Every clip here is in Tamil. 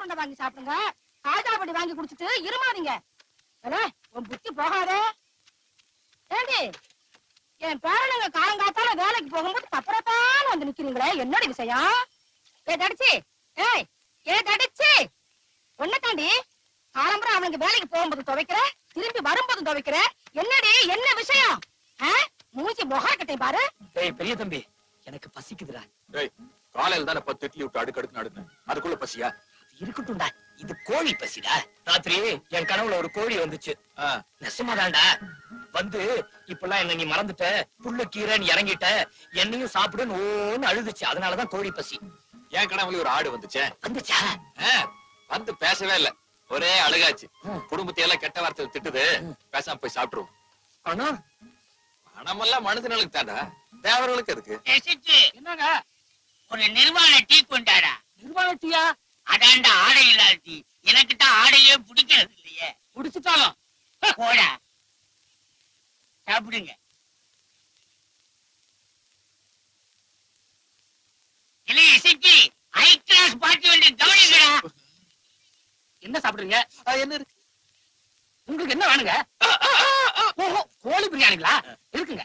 உருண்டை வாங்கி சாப்பிடுங்க. காஜா பொடி வாங்கி குடிச்சிட்டு இருமாதீங்க. உன் புத்தி போகாதே. ஏண்டி? என் பேரனுங்க காலங்காத்தால வேலைக்கு போகும்போது தப்புறத்தான வந்து நிக்கிறீங்களே. என்னடி விஷயம்? ஏ தடிச்சு. ஏய் ஏ தடிச்சு. ஒன்ன தாண்டி காலம்பரம் அவனுக்கு வேலைக்கு போகும்போது துவைக்கிற திரும்பி வரும்போது துவைக்கிற. என்னடி? என்ன விஷயம்? மூஞ்சி முகாக்கட்டை பாரு. டேய் பெரிய தம்பி எனக்கு பசிக்குதுடா. டேய் காலையில தானே பத்து இட்லி விட்டு அடுக்கு அடுக்கு நடுங்க அதுக்குள்ள பசியா? இருக்கட்டும்டா. இது கோழி பசிடா. ராத்திரி என் கனவுல ஒரு கோழி வந்துச்சு. நெசமாதான்டா. வந்து இப்பெல்லாம் என்ன நீ மறந்துட்ட. புல்லு கீரை நீ இறங்கிட்ட. என்னையும் சாப்பிடுன்னு ஓன்னு அழுதுச்சு. அதனாலதான் கோழி பசி. என் கனவுல ஒரு ஆடு வந்துச்சே. வந்துச்சா? வந்து பேசவே இல்ல. ஒரே அழுகாச்சு. குடும்பத்தை எல்லாம் கெட்ட வார்த்தை திட்டுது. பேசாம போய் சாப்பிட்டுருவோம். ஆனா? மனமெல்லாம் மனுஷனுக்கு தாண்டா தேவர்களுக்கு ரசிச்சு. என்னங்க? ஒரு நிர்வாண டீ கொண்டாடா. நிர்வாகத்தியா அதான்டா ஆடை இல்லாத. டீ எனக்கு தான் ஆடையே பிடிக்கிறது இல்லையே குடிச்சுட்டாலும் போடா சாப்பிடுங்க இசைக்கு ஹை கிளாஸ் பார்ட்டி வந்து கவனிக்கடா என்ன சாப்பிடுறீங்க? என்ன இருக்கு? உங்களுக்கு என்ன வேணுங்க? ஓஹோ கோழி பிரியாணிங்களா? இருக்குங்க.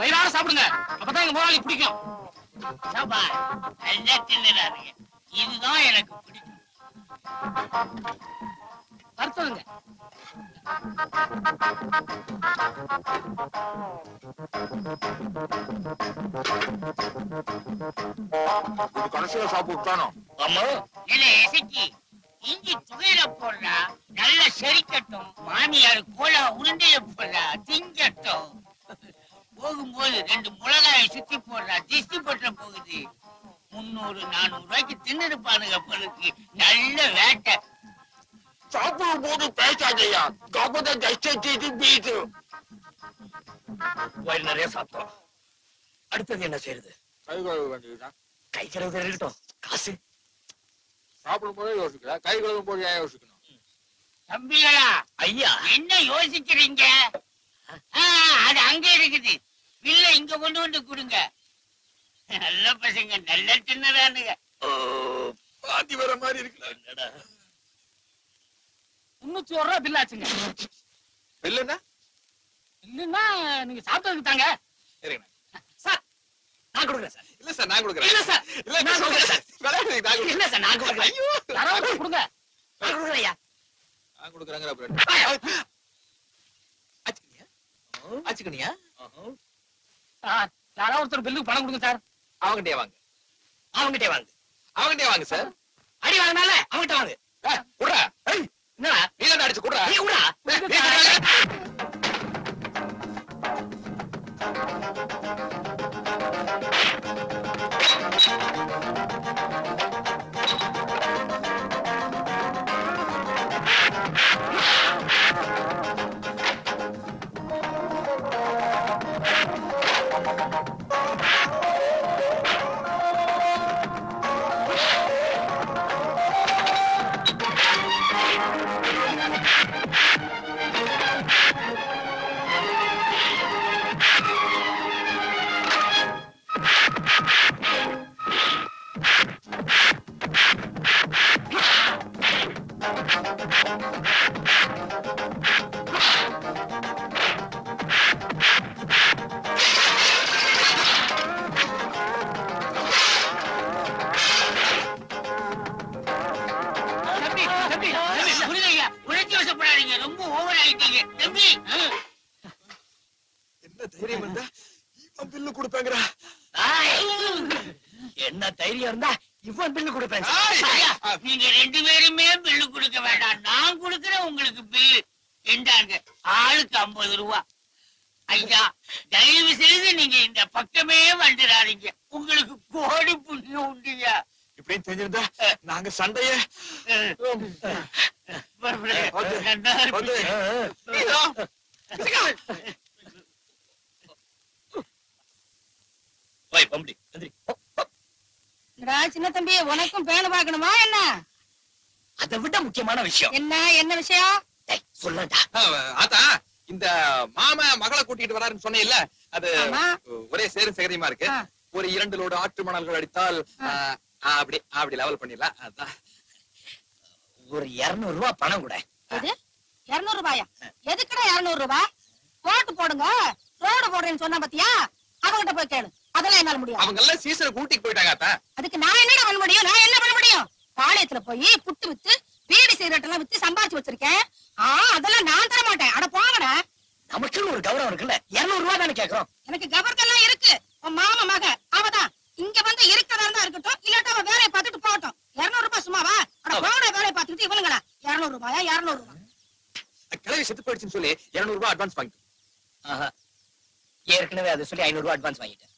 வயிறார சாப்பிடுங்க. அப்பதான் எங்க முதலாளி பிடிக்கும். சாப்பா நல்லா இதுதான் எனக்கு பிடிக்கும். வறுத்ததுங்க இது கடைசியில சாப்பிட்டானோ? ஆமா இல்லை இசைக்கு? இஞ்சி துகையில போடுறா நல்லா செரிக்கட்டும். மாமியார் கோலா உருண்டையில போடுறா திங்கட்டும். போகும்போது ரெண்டு மிளகாயை சுத்தி போடுறா திஷ்டி போட்ட போகுது. முன்னூறு நானூறு ரூபாய்க்கு தின்னு இருப்பானுங்க பொருளுக்கு நல்ல வேட்டை. சாப்பிடும் போது பேசாதையா கபத கஷ்டத்தை பீட்டு வயிறு நிறைய சாப்பிட்டோம். அடுத்தது என்ன செய்யறது கை கழுவ வேண்டியதுதான். கை கழுவு இருக்கட்டும். காசு. சாப்பிடும் போதே யோசிக்கல. கை கழுவும் போது ஏன் யோசிக்கணும்? தம்பிகளா ஐயா. என்ன யோசிக்கிறீங்க? ஆ, அது அங்க இருக்குது. பில்ல இங்க கொண்டு வந்து கொடுங்க. நல்ல பசங்க நல்ல தின்னறானுங்க. ஓ, பாத்தி வர மாதிரி இருக்குல்ல. என்னடா? முன்னூத்தி ஒரு ரூபா பில் ஆச்சுங்க. இல்லன்னா இல்லைன்னா நீங்க சாப்பிட்டதுக்கு தாங்க. சரிங்க சார் நான் கொடுக்குறேன் சார். இல்ல சார் நான் கொடுக்குறேன். இல்ல சார் இல்ல நான் கொடுக்குறேன் சார். நான் கொடுக்குறேன். இல்ல சார் நான் கொடுக்குறேன். ஐயோ. யாராவது கொடுங்க. நான் கொடுக்குறேன் ஐயா. நான் கொடுக்குறேங்கிற அப்புறம் ஆச்சுக்கணியா ஆச்சுக்கணியா சார் யாராவது ஒருத்தர் பில்லுக்கு பணம் கொடுங்க சார். அவங்கிட்டே வாங்க. அவங்ககிட்டே வாங்க. அவங்கிட்டே வாங்க சார். அடி வாங்கினால அவங்ககிட்ட வாங்க. என்னடா நீ தான் அடிச்சு குடுறா. நீ கூட நீ குடுறா. என்ன தைரியம் இருந்தா இவன் பில்லு கொடுப்பேன். நீங்க ரெண்டு பேருமே பில்லு கொடுக்க வேண்டாம். நான் இந்தாங்க. ஆளுக்கு ஐம்பது ரூபா. ஐயா தயவு செய்து நீங்க இந்த பக்கமே வந்துடாதீங்க. உங்களுக்கு கோடி புண்ணியம் உண்டுயா இப்படின்னு தெரிஞ்சிருந்தா நாங்க சண்டைய. போய் என்னடா சின்ன தம்பி உனக்கும் பேனு பார்க்கணுமா என்ன? அதை விட முக்கியமான விஷயம். என்ன என்ன விஷயம்? சொல்லடா. ஆத்தா இந்த மாம மகளை கூட்டிட்டு வராருன்னு சொன்னேன்ல அது ஒரே சேரும் சேகரியமா இருக்கு. ஒரு இரண்டு லோடு ஆற்று மணல்கள் அடித்தால் அப்படி அப்படி லெவல் பண்ணிடலாம். அதான். ஒரு இருநூறு ரூபாய் பணம் கூட. இருநூறு ரூபாயா? எதுக்குடா இருநூறு ரூபாய் போட்டு போடுங்க. ரோடு போடுறேன்னு சொன்னா பாத்தியா? அவங்கிட்ட போய் கேளு. அதெல்லாம் என்னால முடியாது. அவங்க எல்லாம் சீசனை கூட்டிட்டு போயிட்டாங்க அதுக்கு நான் என்னடா பண்ண முடியும்? நான் என்ன பண்ண முடியும்? பாளையத்துல போய் புட்டு வித்து பீடி சிகரெட் எல்லாம் வித்து சம்பாதிச்சு வச்சிருக்கேன். ஆ அதெல்லாம் நான் தர மாட்டேன். அட போங்கடா. நமக்குன்னு ஒரு கௌரவம் இருக்குல்ல. இருநூறு ரூபாய் தானே கேக்குறோம். எனக்கு கபர்க்கெல்லாம் இருக்கு. உன் மாமா மக அவதான் இங்க வந்து இருக்கிறதா இருந்தா இருக்கட்டும் இல்லாட்டா அவ வேலையை பார்த்துட்டு போகட்டும். இருநூறு ரூபாய் சும்மாவா? அட போங்கடா வேலையை பார்த்துட்டு இவனுங்களா? இருநூறு ரூபாயா இருநூறு ரூபாய் கிளவி செத்து போயிடுச்சுன்னு சொல்லி இருநூறு ரூபாய் அட்வான்ஸ் வாங்கி ஆஹா. ஏற்கனவே அதை சொல்லி ஐநூறு ரூபாய் அட்வான்ஸ் வாங்கிட்டேன்.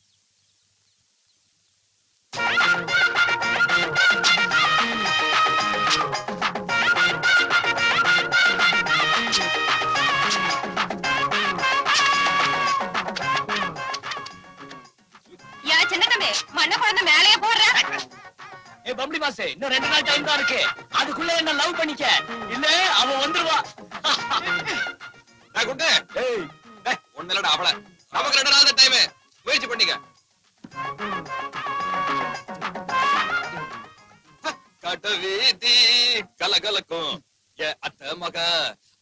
பம்படி மாசு இன்னும் ரெண்டு நாள் டைம் தான் இருக்கு. அதுக்குள்ள என்ன லவ் பண்ணிக்க? இல்ல அவன் வந்துருவா. நான் குண்டு ஏய். ஒண்ணு இல்லடா அவள. நமக்கு ரெண்டு நாள் டைம் முயற்சி பண்ணிக்க. கட்ட வீதி. கலகலக்கும் ஏ அத்த மக.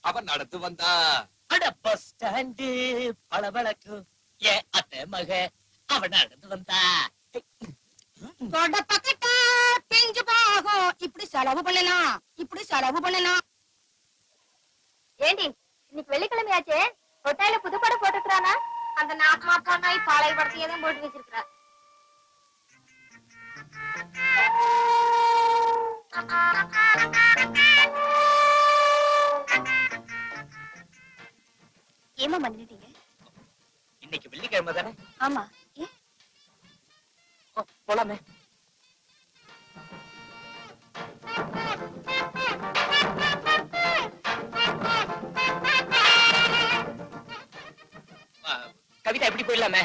அவன் நடந்து வந்தா. அட பஸ் ஸ்டாண்டு பளபளக்கும் ஏ அத்தை மக. அவன் நடந்து வந்தா. தொட பக்கட்டா பிஞ்சு போகும் இப்படி செலவு பண்ணலாம். இப்படி செலவு பண்ணலாம். ஏண்டி இன்னைக்கு வெள்ளிக்கிழமையாச்சே? ஹோட்டல்ல புது படம் போட்டுக்கிறானா அந்த நாத்மா பொண்ணாய் பாலை படத்தையே தான் போட்டு வச்சிருக்கிறா ஏமா பண்ணிட்டீங்க இன்னைக்கு வெள்ளிக்கிழமை தானே? ஆமா. போலாமே. கவிதா எப்படி போயிடலாமே.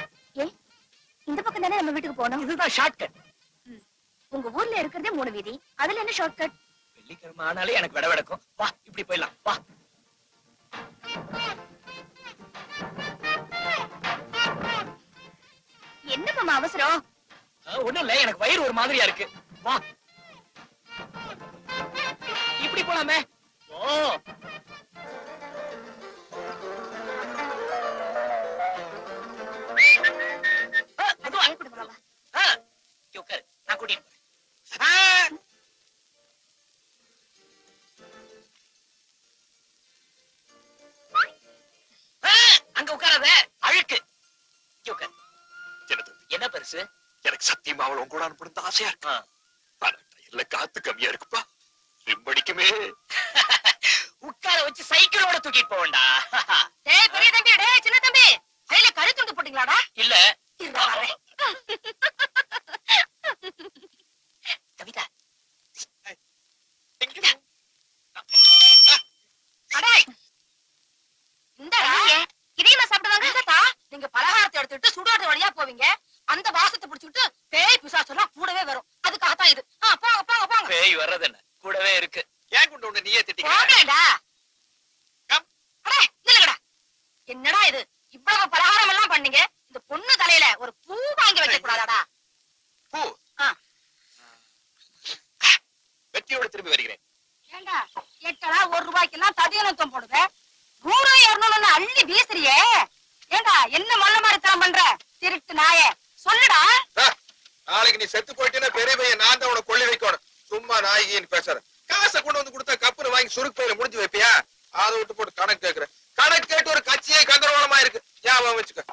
இந்த பக்கம் தானே நம்ம வீட்டுக்கு போகணும்? இதுதான் ஷார்ட்கட் உங்க ஊர்ல இருக்கிறதே மூணு வீதி. அதுல என்ன ஷார்ட்கட் வெள்ளிக்கிழமை ஆனாலே எனக்கு விட விடக்கும். வா இப்படி போயிடலாம். வா. என்ன மாமா அவசரம்? ஒண்ணும் இல்ல. எனக்கு வயிறு ஒரு மாதிரியா இருக்கு. வா. இப்படி போலாமே. ஓ என்ன பெருசு? எனக்கு சத்தியமா அவள் உங்க கூட அனுப்பணும் ஆசையா இருக்கு. ஆ. ஆனா இல்ல காத்து கம்மியா இருக்குப்பா. ரிம்படிக்குமே உட்கார வச்சு சைக்கிளோட தூக்கிட்டு போவேண்டா. டேய் பெரிய தம்பி டேய் சின்ன தம்பி. கையில கறி துண்டு போட்டீங்களாடா? இல்ல. நில்லுங்கடா. என்னடா இது? இவ்வளவு பலகாரம் எல்லாம் பண்ணீங்க. இந்த பொண்ணு தலையில ஒரு பூ வாங்கி வைக்க கூடாதாடா பூ. ஆ. வெற்றியோட திரும்பி வருகிறேன். ஏண்டா ஒரு ரூபாய்க்கெல்லாம் ததியனத்தம் போடுத? நூறு இருநூறு அள்ளி வீசுறியே. ஏண்டா என்ன மல்ல மாதிரி தரம் பண்ற? திருட்டு நாயே. சொல்லுடா. நாளைக்கு நீ செத்து போயிட்டேன்னா பெரிய பையன் நான் தான் உனக்கு கொள்ளி வைக்கணும். சும்மா நாயகின்னு பேசுற காசை கொண்டு வந்து கொடுத்தா கப்புனு வாங்கி சுருக்கு பையில முடிஞ்சு வைப்பியா? அதை விட்டு போட்டு கணக்கு கேட்கிறேன். கணக்கு கேட்டு ஒரு கட்சியே கந்தரவாளமா இருக்கு ஞாபகம் வச்சுக்க.